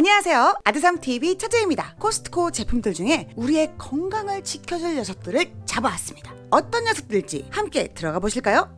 안녕하세요. 아드삼TV 차재입니다. 코스트코 제품들 중에 우리의 건강을 지켜줄 녀석들을 잡아왔습니다. 어떤 녀석들일지 함께 들어가 보실까요?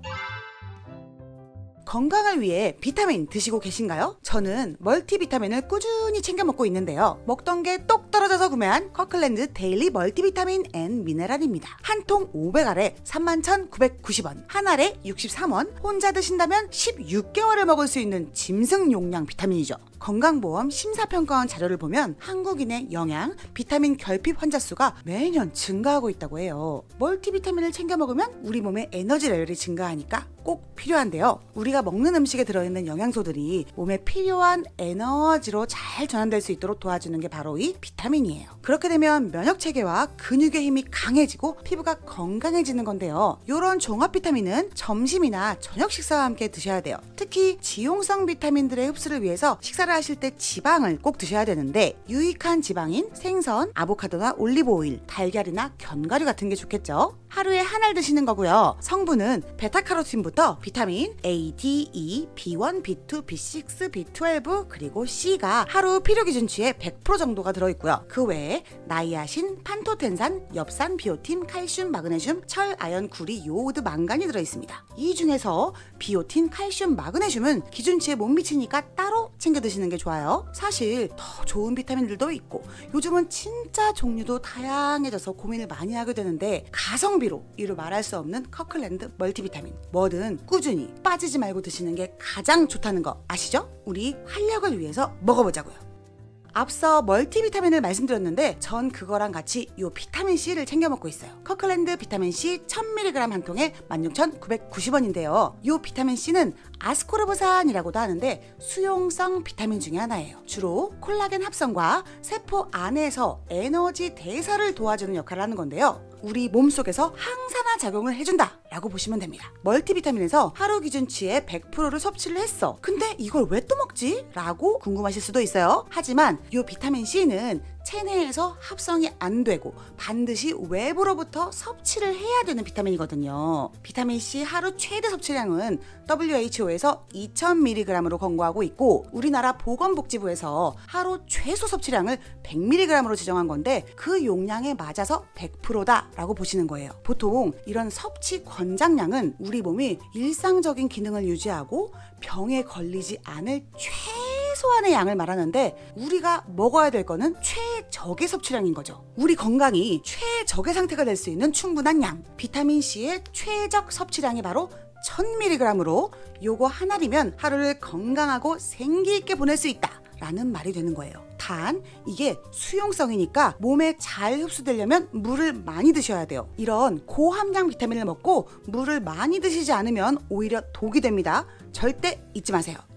건강을 위해 비타민 드시고 계신가요? 저는 멀티비타민을 꾸준히 챙겨 먹고 있는데요. 먹던 게 똑 떨어져서 구매한 커클랜드 데일리 멀티비타민 앤 미네랄입니다. 한 통 500알에 31,990원, 한 알에 63원, 혼자 드신다면 16개월을 먹을 수 있는 짐승 용량 비타민이죠. 건강보험 심사평가원 자료를 보면 한국인의 영양, 비타민 결핍 환자 수가 매년 증가하고 있다고 해요. 멀티비타민을 챙겨 먹으면 우리 몸의 에너지 레벨이 증가하니까 꼭 필요한데요. 우리가 먹는 음식에 들어있는 영양소들이 몸에 필요한 에너지로 잘 전환될 수 있도록 도와주는 게 바로 이 비타민이에요. 그렇게 되면 면역 체계와 근육의 힘이 강해지고 피부가 건강해지는 건데요. 이런 종합 비타민은 점심이나 저녁 식사와 함께 드셔야 돼요. 특히 지용성 비타민들의 흡수를 위해서 식사를 하실 때 지방을 꼭 드셔야 되는데 유익한 지방인 생선, 아보카도나 올리브 오일, 달걀이나 견과류 같은 게 좋겠죠. 하루에 한 알 드시는 거고요. 성분은 베타카로틴부터 비타민 A, D, E, B1, B2, B6, B12 그리고 C가 하루 필요 기준치의 100% 정도가 들어 있고요. 그 외에 나이아신, 판토텐산, 엽산, 비오틴, 칼슘, 마그네슘, 철, 아연, 구리, 요오드, 망간이 들어 있습니다. 이 중에서 비오틴, 칼슘, 마그네슘은 기준치에 못 미치니까 따로 챙겨 드시는 게 좋아요. 사실 더 좋은 비타민들도 있고 요즘은 진짜 종류도 다양해져서 고민을 많이 하게 되는데 가성비로 이루 말할 수 없는 커클랜드 멀티비타민 뭐든 꾸준히 빠지지 말고 드시는 게 가장 좋다는 거 아시죠? 우리 활력을 위해서 먹어보자고요. 앞서 멀티비타민을 말씀드렸는데 전 그거랑 같이 요 비타민 C를 챙겨 먹고 있어요. 커클랜드 비타민 C 1000mg 한 통에 16,990원인데요. 요 비타민 C는 아스코르브산이라고도 하는데 수용성 비타민 중에 하나예요. 주로 콜라겐 합성과 세포 안에서 에너지 대사를 도와주는 역할을 하는 건데요. 우리 몸속에서 항산화 작용을 해준다 라고 보시면 됩니다. 멀티비타민에서 하루 기준치의 100%를 섭취를 했어. 근데 이걸 왜 또 먹지? 라고 궁금하실 수도 있어요. 하지만 이 비타민 C는 체내에서 합성이 안 되고 반드시 외부로부터 섭취를 해야 되는 비타민이거든요. 비타민 C 하루 최대 섭취량은 WHO에서 2000mg으로 권고하고 있고 우리나라 보건복지부에서 하루 최소 섭취량을 100mg으로 지정한 건데 그 용량에 맞아서 100%다 라고 보시는 거예요. 보통 이런 섭취 권장량은 우리 몸이 일상적인 기능을 유지하고 병에 걸리지 않을 최 최소한의 양을 말하는데 우리가 먹어야 될 거는 최적의 섭취량인 거죠. 우리 건강이 최적의 상태가 될 수 있는 충분한 양. 비타민 C의 최적 섭취량이 바로 1000mg으로 요거 한 알이면 하루를 건강하고 생기 있게 보낼 수 있다. 라는 말이 되는 거예요. 단, 이게 수용성이니까 몸에 잘 흡수되려면 물을 많이 드셔야 돼요. 이런 고함량 비타민을 먹고 물을 많이 드시지 않으면 오히려 독이 됩니다. 절대 잊지 마세요.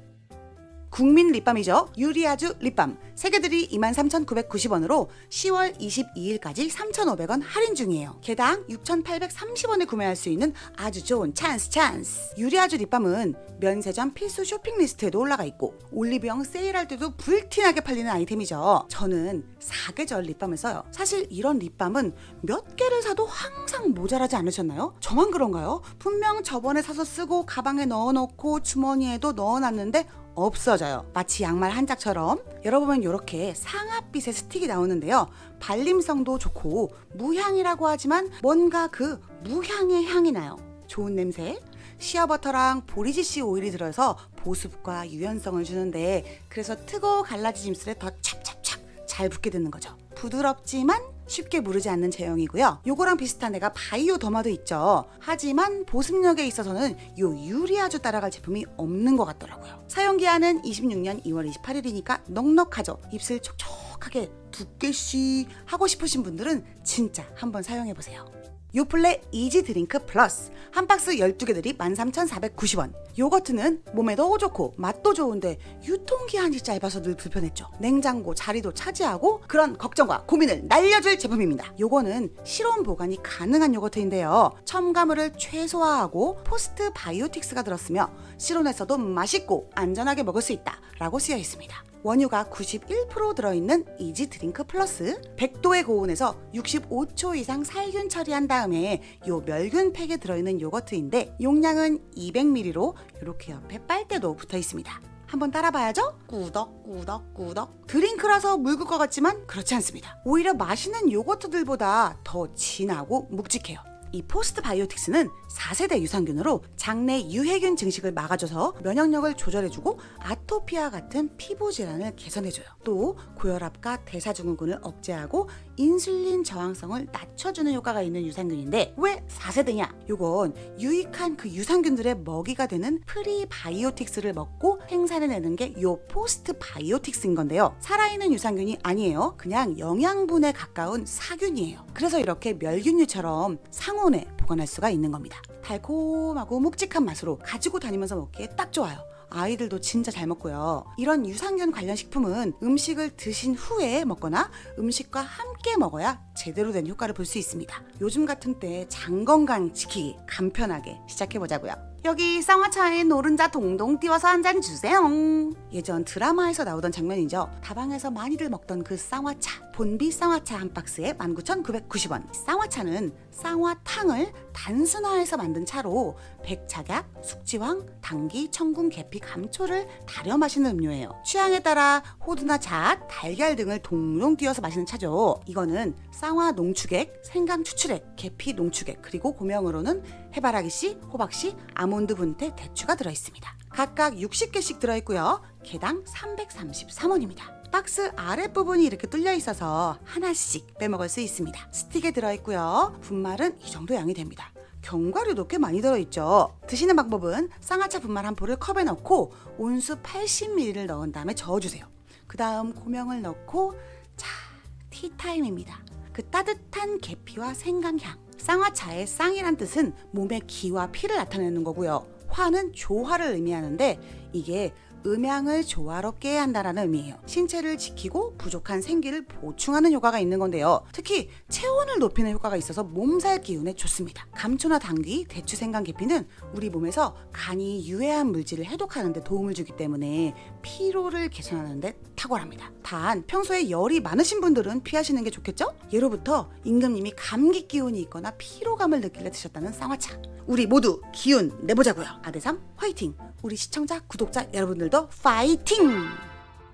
국민 립밤이죠. 유리아주 립밤. 세개들이 23,990원으로 10월 22일까지 3,500원 할인 중이에요. 개당 6,830원에 구매할 수 있는 아주 좋은 찬스 찬스. 유리아주 립밤은 면세점 필수 쇼핑 리스트에도 올라가 있고 올리브영 세일할 때도 불티나게 팔리는 아이템이죠. 저는 사계절 립밤을 써요. 사실 이런 립밤은 몇 개를 사도 항상 모자라지 않으셨나요? 저만 그런가요? 분명 저번에 사서 쓰고 가방에 넣어놓고 주머니에도 넣어놨는데 없어져요. 마치 양말 한 짝처럼 열어보면 이렇게 상아빛의 스틱이 나오는데요. 발림성도 좋고 무향이라고 하지만 뭔가 그 무향의 향이 나요. 좋은 냄새. 시어버터랑 보리지씨 오일이 들어서 보습과 유연성을 주는데 그래서 트고 갈라지 짐슬에 더 찹찹찹 잘 붙게 되는 거죠. 부드럽지만 쉽게 무르지 않는 제형이고요. 요거랑 비슷한 애가 바이오 더마도 있죠. 하지만 보습력에 있어서는 요 유리아주 따라갈 제품이 없는 것 같더라고요. 사용기한은 26년 2월 28일이니까 넉넉하죠. 입술 촉촉하게 두께씩 하고 싶으신 분들은 진짜 한번 사용해 보세요. 요플레 이지 드링크 플러스. 한 박스 12개 들이 13,490원. 요거트는 몸에도 좋고 맛도 좋은데 유통기한이 짧아서 늘 불편했죠. 냉장고 자리도 차지하고 그런 걱정과 고민을 날려줄 제품입니다. 요거는 실온 보관이 가능한 요거트인데요. 첨가물을 최소화하고 포스트 바이오틱스가 들었으며 실온에서도 맛있고 안전하게 먹을 수 있다 라고 쓰여 있습니다 원유가 91% 들어있는 이지 드링크 플러스 100도의 고온에서 65초 이상 살균 처리한 다음에 요 멸균 팩에 들어있는 요거트인데 용량은 200ml로 이렇게 옆에 빨대도 붙어 있습니다. 한번 따라봐야죠. 꾸덕 꾸덕 꾸덕. 드링크라서 묽을 것 같지만 그렇지 않습니다. 오히려 마시는 요거트들보다 더 진하고 묵직해요. 이 포스트 바이오틱스는 4세대 유산균으로 장내 유해균 증식을 막아줘서 면역력을 조절해주고 아토피와 같은 피부 질환을 개선해줘요. 또 고혈압과 대사증후군을 억제하고 인슐린 저항성을 낮춰주는 효과가 있는 유산균인데 왜 4세대냐? 요건 유익한 그 유산균들의 먹이가 되는 프리바이오틱스를 먹고 생산해내는 게 요 포스트 바이오틱스인 건데요. 살아있는 유산균이 아니에요. 그냥 영양분에 가까운 사균이에요. 그래서 이렇게 멸균류처럼 상 온에 보관할 수가 있는 겁니다. 달콤하고 묵직한 맛으로 가지고 다니면서 먹기에 딱 좋아요. 아이들도 진짜 잘 먹고요. 이런 유산균 관련 식품은 음식을 드신 후에 먹거나 음식과 함께 먹어야 제대로 된 효과를 볼 수 있습니다. 요즘 같은 때 장 건강 지키기 간편하게 시작해 보자고요. 여기 쌍화차에 노른자 동동 띄워서 한 잔 주세요. 예전 드라마에서 나오던 장면이죠. 다방에서 많이들 먹던 그 쌍화차. 본비 쌍화차 한 박스에 19,990원. 쌍화차는 쌍화탕을 단순화해서 만든 차로 백작약, 숙지황, 당기, 청군, 계피, 감초를 달여 마시는 음료예요. 취향에 따라 호두나 잣, 달걀 등을 동동 띄워서 마시는 차죠. 이거는 쌍화 농축액, 생강 추출액, 계피 농축액, 그리고 고명으로는 해바라기 씨, 호박 씨, 아몬드 분태, 대추가 들어 있습니다. 각각 60개씩 들어 있고요. 개당 333원입니다. 박스 아랫부분이 이렇게 뚫려 있어서 하나씩 빼먹을 수 있습니다. 스틱에 들어 있고요. 분말은 이 정도 양이 됩니다. 견과류도 꽤 많이 들어있죠. 드시는 방법은 쌍화차 분말 한 포를 컵에 넣고 온수 80ml를 넣은 다음에 저어주세요. 그 다음 고명을 넣고 자 티타임입니다. 그 따뜻한 계피와 생강향. 쌍화차의 쌍이란 뜻은 몸의 기와 피를 나타내는 거고요. 화는 조화를 의미하는데 이게 음양을 조화롭게 한다라는 의미예요. 신체를 지키고 부족한 생기를 보충하는 효과가 있는 건데요. 특히 체온을 높이는 효과가 있어서 몸살 기운에 좋습니다. 감초나 당귀, 대추, 생강, 계피는 우리 몸에서 간이 유해한 물질을 해독하는 데 도움을 주기 때문에 피로를 개선하는 데 탁월합니다. 단 평소에 열이 많으신 분들은 피하시는 게 좋겠죠? 예로부터 임금님이 감기 기운이 있거나 피로감을 느낄래 드셨다는 쌍화차. 우리 모두 기운 내보자고요. 아대삼 화이팅! 우리 시청자, 구독자 여러분들도 파이팅!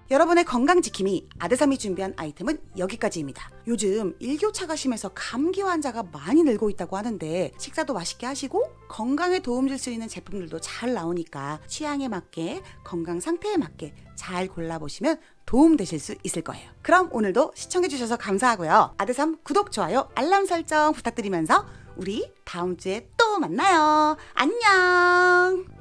여러분의 건강 지킴이 아대삼이 준비한 아이템은 여기까지입니다. 요즘 일교차가 심해서 감기 환자가 많이 늘고 있다고 하는데 식사도 맛있게 하시고 건강에 도움 줄 수 있는 제품들도 잘 나오니까 취향에 맞게 건강 상태에 맞게 잘 골라보시면 도움 되실 수 있을 거예요. 그럼 오늘도 시청해주셔서 감사하고요. 아대삼 구독, 좋아요, 알람 설정 부탁드리면서 우리 다음 주에 또 만나요. 안녕!